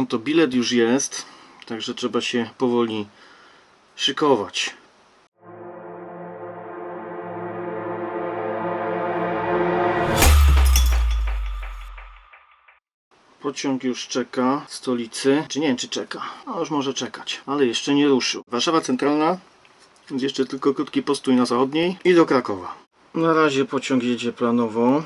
No to bilet już jest, także trzeba się powoli szykować. Pociąg już czeka w stolicy. Czy nie wiem, czy czeka? No już może czekać, ale jeszcze nie ruszył. Warszawa Centralna, więc jeszcze tylko krótki postój na zachodniej i do Krakowa. Na razie pociąg jedzie planowo.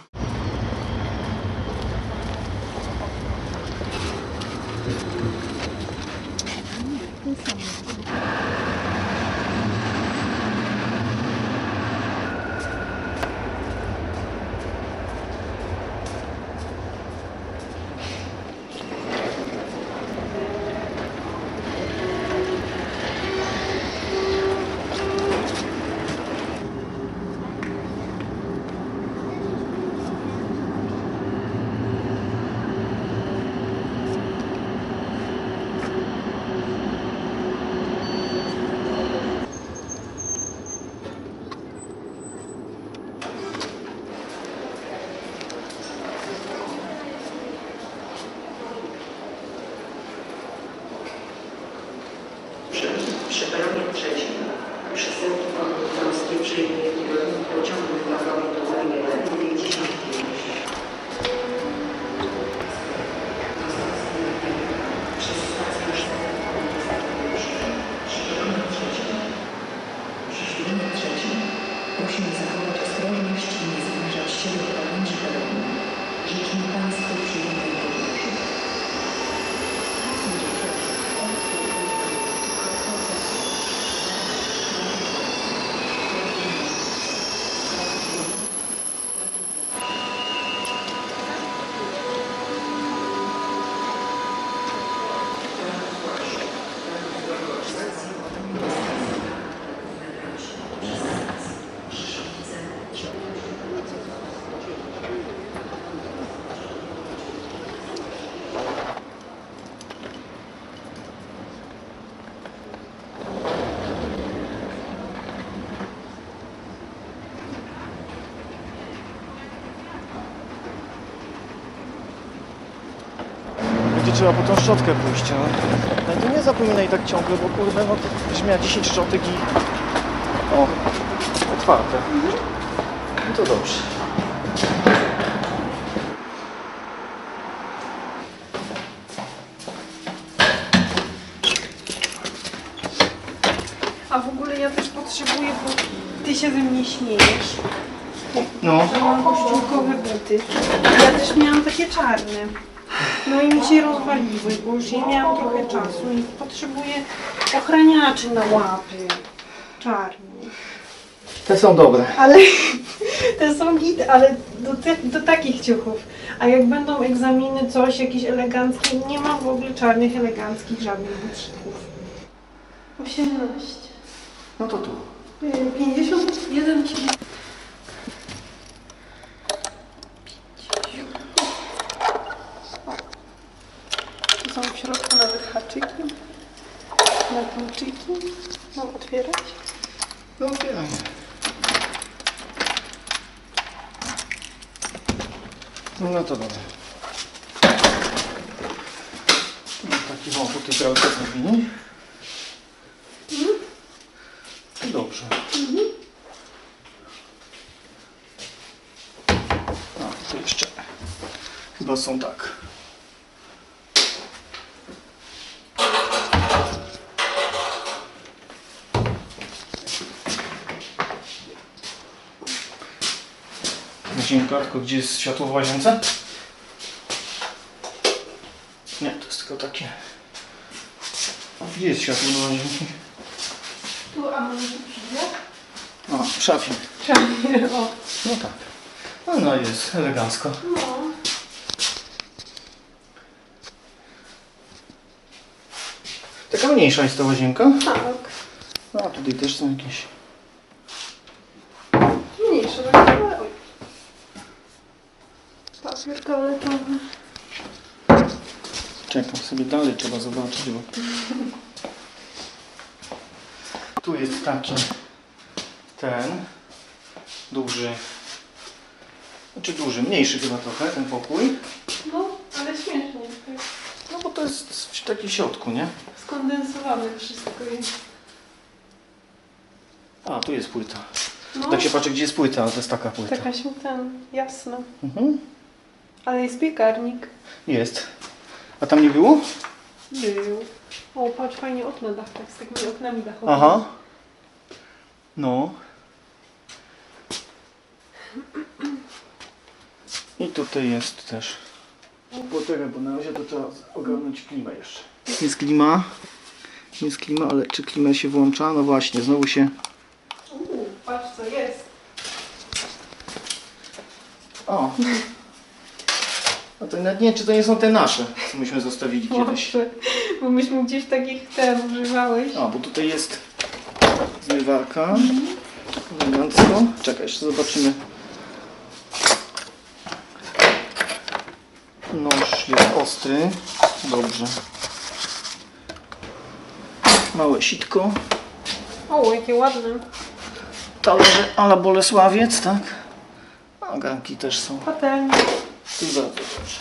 Przy peronie trzecim przesyłki polskie przyjmuje w trzeba po tą szczotkę pójść, no. Ale to nie zapominaj tak ciągle, bo kurde, no to miała 10 szczotek i... O, otwarte. No to dobrze. A w ogóle ja też potrzebuję, bo ty się ze mnie śmiejesz. No. że mam kościółkowe buty. Ja też miałam takie czarne. No i mi się rozwaliły, bo już nie miałam trochę czasu i potrzebuję ochraniaczy na łapy. Czarni. Te są dobre. Ale te są git, ale do, te, do takich ciuchów. A jak będą egzaminy, coś, jakieś eleganckie, nie mam w ogóle czarnych, eleganckich, żadnych bucików. 18. No to tu. Y, 51 ci Tu są w środku nawet haczyki, na kluczyki. Mam otwierać? No otwieraj. No to dobra. No, taki wąchód ty cały czas zrobili. I Dobrze. A, to jeszcze chyba są tak. Łazienka, tylko gdzie jest światło w łazience? Nie, to jest tylko takie. Gdzie jest światło do łazienki? Tu, a może tu przyjdzie? O, w szafie. Czarnie, o. No tak. No, no jest elegancko. No. Taka mniejsza jest ta łazienka. Tak. No, a tutaj też są jakieś. Mniejsze, tak ale... Oj. Papier toaletowy. Czekam sobie dalej, trzeba zobaczyć, bo... Tu jest taki ten duży, znaczy duży, mniejszy chyba trochę ten pokój. No, ale śmiesznie. No bo to jest w takim środku, nie? Skondensowane wszystko jest. A, tu jest płyta. No, Tak się patrzy, gdzie jest płyta, ale to jest taka płyta. taka śmietana, jasna. Mhm. Ale jest piekarnik. Jest. A tam nie było? Był. O, patrz, fajnie okna dach, tak z takimi oknami dachowymi. Aha. No. I tutaj jest też. Poczekaj, bo na razie to trzeba ogarnąć klimę jeszcze. Jest klima. Jest klima, ale czy klima się włącza? No właśnie, znowu się... Uuu, patrz co jest. O! A to nawet nie wiem, czy to nie są te nasze, co myśmy zostawili kiedyś. Może, bo myśmy gdzieś takich ten używałeś. A, bo tutaj jest zmywarka. Elegancko. Czekaj, jeszcze zobaczymy. Nóż jest ostry. Dobrze. Małe sitko. O, jakie ładne. Talerze ala Bolesławiec, tak? A garnki też są. Tu bardzo dobrze.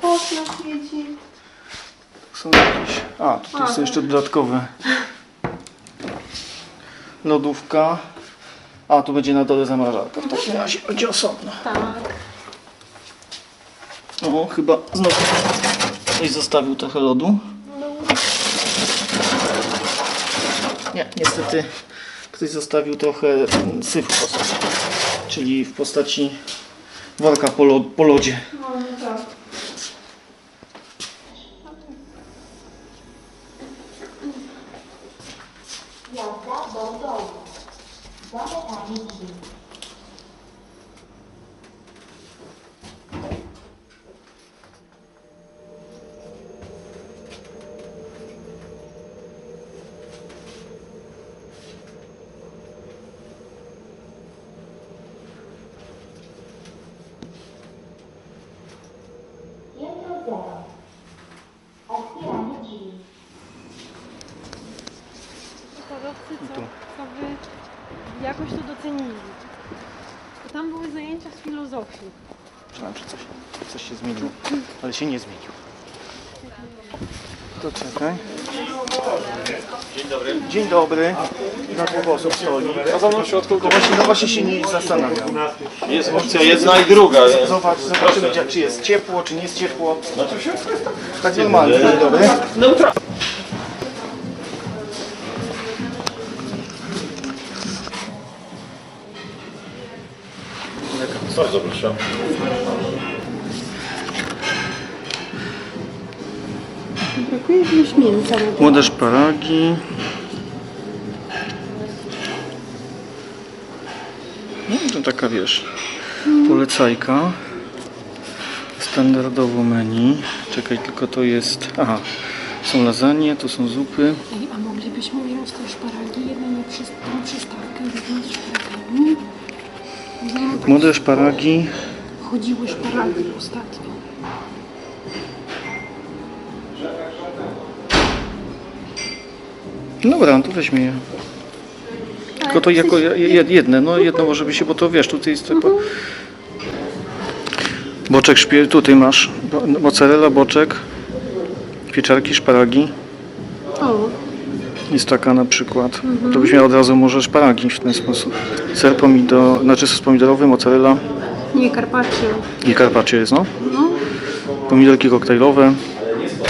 Kot na świeci. Są jakieś... A, tutaj A, są jeszcze dodatkowe. Lodówka. A, tu będzie na dole zamrażarka. W takim razie będzie osobno. Tak. O, chyba znowu ktoś zostawił trochę lodu. No, Nie, niestety ktoś zostawił trochę syfu czyli w postaci worka po, lo, po lodzie. no, no tak. Jazda do dołu. Zamykanie drzwi. Piętro zero. Otwieranie drzwi. Wykładowcy, co, Tu. co wy jakoś to docenili. Bo tam były zajęcia z filozofii. Myślałem, że coś, coś się zmieniło, ale się nie zmieniło. To czekaj. Dzień dobry. Dzień dobry. Na dwóch osób stoi. A za mną w środku No właśnie, no właśnie się nie zastanawiam. jest opcja jedna i druga. Zobacz, zobaczymy, czy jest ciepło, czy nie jest ciepło. Tak normalnie. Dzień dobry. Bardzo proszę. Brakuje jakiegoś mięsa. to. Młode szparagi. No to taka wiesz, polecajka. Standardowo menu. Czekaj, tylko to jest... Aha, są lasagne, tu są zupy. Ej, a moglibyśmy wziąć te szparagi, jedną na przystawkę, jedną z szparagami? Młode szparagi. chodziły szparagi ostatnio. Dobra, no to weźmie je. Tylko to jako je- je- jedne, no jedno może by się, bo to wiesz, tutaj jest typu... Boczek szpie, tutaj masz bo- mozzarella, boczek, pieczarki, szparagi. O, Jest taka na przykład. To byś miał od razu może szparagi w ten sposób. Ser pomidor, znaczy sos pomidorowy, mozzarella nie Carpaccio. i carpaccio jest, no. No, Pomidorki koktajlowe,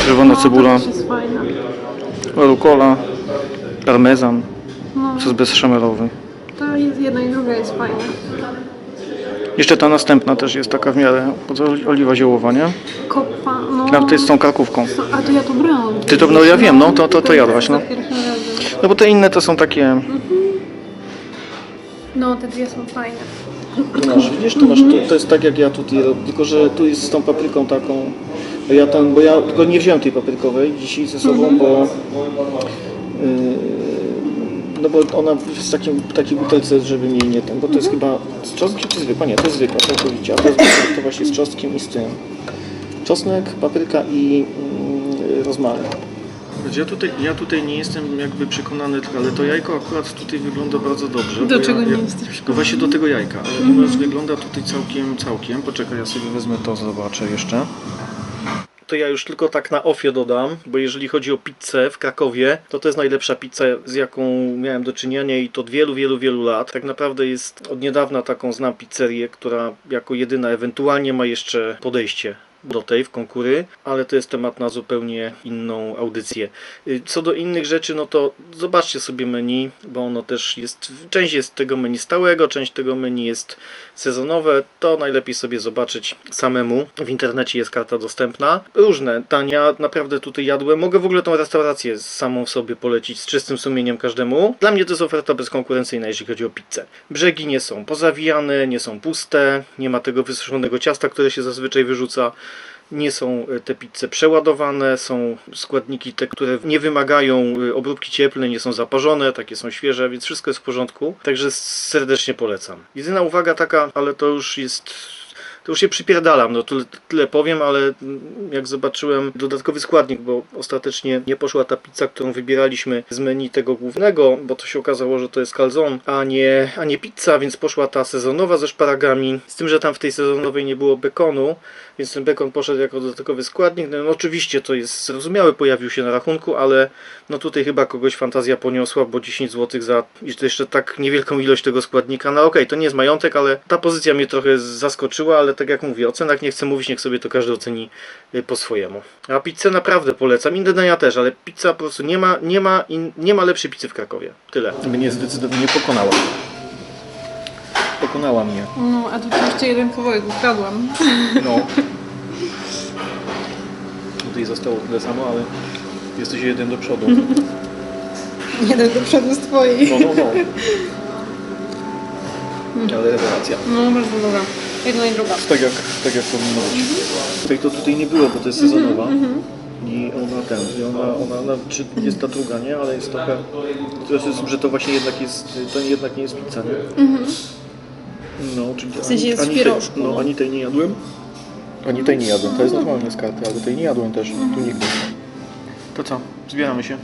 czerwona cebula, to też jest fajna. rucola, parmezan, No, sos bezszamelowy. to jest jedna i druga jest fajna. Jeszcze ta następna też jest taka w miarę, bo to oli- oliwa ziołowa, nie? Kopa, no. To jest z tą karkówką. A to ja to brałam. Ty to- no ja wiem, no, to- to- to jadłaś, no. No bo te inne to są takie... No, te dwie są fajne. Tu masz, widzisz, tu masz, to, to jest tak jak ja tutaj robię, tylko że tu jest z tą papryką taką, bo ja tam, bo ja tylko nie wziąłem tej paprykowej dzisiaj ze sobą, bo yy, no bo ona jest w takim, takiej butelce, żeby mnie nie ten, bo to jest chyba z czosnkiem czy zwykła? Nie, to jest zwykła, całkowicie, a to, jest, to właśnie z czosnkiem i z tym. Czosnek, papryka i yy, rozmaryn. Ja tutaj, ja tutaj nie jestem jakby przekonany, ale to jajko akurat tutaj wygląda bardzo dobrze. Do czego ja, nie ja, jesteś przekonany? Właśnie do tego jajka, ale ono wygląda tutaj całkiem, całkiem. Poczekaj, ja sobie wezmę to, zobaczę jeszcze. To ja już tylko tak na ofie dodam, bo jeżeli chodzi o pizzę w Krakowie, to to jest najlepsza pizza, z jaką miałem do czynienia i to od wielu, wielu, wielu lat. Tak naprawdę jest od niedawna taką znam pizzerię, która jako jedyna ewentualnie ma jeszcze podejście do tej w konkury, ale to jest temat na zupełnie inną audycję. Y, Co do innych rzeczy, no to zobaczcie sobie menu, bo ono też jest, część jest tego menu stałego, część tego menu jest sezonowe, to najlepiej sobie zobaczyć samemu. W internecie jest karta dostępna. Różne dania, naprawdę tutaj jadłem. Mogę w ogóle tą restaurację samą sobie polecić z czystym sumieniem każdemu. Dla mnie to jest oferta bezkonkurencyjna, jeśli chodzi o pizzę. Brzegi nie są pozawijane, nie są puste, nie ma tego wysuszonego ciasta, które się zazwyczaj wyrzuca. Nie są e, te pizze przeładowane, są składniki te, które nie wymagają e, obróbki cieplnej, nie są zaparzone, takie są świeże, więc wszystko jest w porządku. Także serdecznie polecam. Jedyna uwaga taka, ale to już jest to już się przypierdalam, no tyle, tyle powiem, ale jak zobaczyłem dodatkowy składnik, bo ostatecznie nie poszła ta pizza, którą wybieraliśmy z menu tego głównego, bo to się okazało, że to jest calzone, a nie, a nie pizza, więc poszła ta sezonowa ze szparagami, z tym, że tam w tej sezonowej nie było bekonu, więc ten bekon poszedł jako dodatkowy składnik, no, no oczywiście to jest zrozumiałe, pojawił się na rachunku, ale no tutaj chyba kogoś fantazja poniosła, bo 10 zł za jeszcze tak niewielką ilość tego składnika, no okej, to nie jest majątek, ale ta pozycja mnie trochę zaskoczyła, ale tak jak mówię, o cenach nie chcę mówić, niech sobie to każdy oceni y, po swojemu. A pizzę naprawdę polecam, inne dania też, ale pizza po prostu nie ma, nie ma, in, nie ma lepszej pizzy w Krakowie. Tyle. Mnie zdecydowanie pokonała. Pokonała mnie. No, a tutaj jeszcze jeden kawałek ukradłam. No. Tutaj zostało tyle samo, ale jesteś jeden do przodu. Jeden do przodu z twojej. No, no, no. Ale rewelacja. No, bardzo dobra. Jedna i druga. Tak jak, tak jak powinno być. Tutaj to tutaj nie było, bo to jest sezonowa. I ona ten, i ona, ona, ona czy jest ta druga, nie? Ale jest trochę. To jest, że to właśnie jednak jest. To jednak nie jest pizza, nie? No, czyli w sensie jest w pierożku, No, no. ani tej nie jadłem. Ani tej nie jadłem. To jest normalnie z karty, ale tej nie jadłem też. Tu nigdy. To co? Zbieramy się.